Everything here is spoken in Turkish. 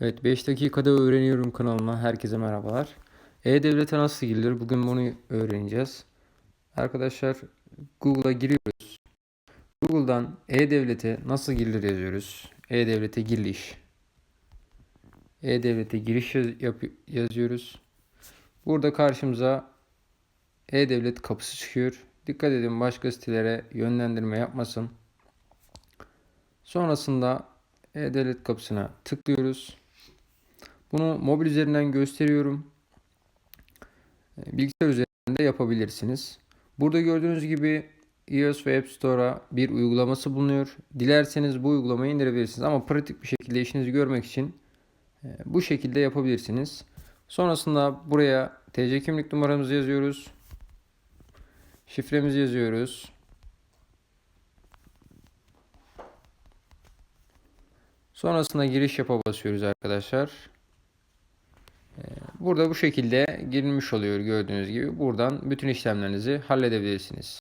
Evet 5 dakikada öğreniyorum kanalına herkese merhabalar. E-Devlet'e nasıl girilir? Bugün bunu öğreneceğiz. Arkadaşlar Google'a giriyoruz. Google'dan E-Devlet'e nasıl girilir yazıyoruz. E-Devlet'e giriş. E-Devlet'e giriş yap- yazıyoruz. Burada karşımıza E-Devlet kapısı çıkıyor. Dikkat edin başka sitelere yönlendirme yapmasın. Sonrasında E-Devlet kapısına tıklıyoruz. Bunu mobil üzerinden gösteriyorum. E, Bilgisayar üzerinden de yapabilirsiniz. Burada gördüğünüz gibi iOS ve App Store'a bir uygulaması bulunuyor. Dilerseniz bu uygulamayı indirebilirsiniz ama pratik bir şekilde işinizi görmek için e, bu şekilde yapabilirsiniz. Sonrasında buraya TC kimlik numaramızı yazıyoruz. Şifremizi yazıyoruz. Sonrasında giriş yapa basıyoruz arkadaşlar. Burada bu şekilde girilmiş oluyor gördüğünüz gibi. Buradan bütün işlemlerinizi halledebilirsiniz.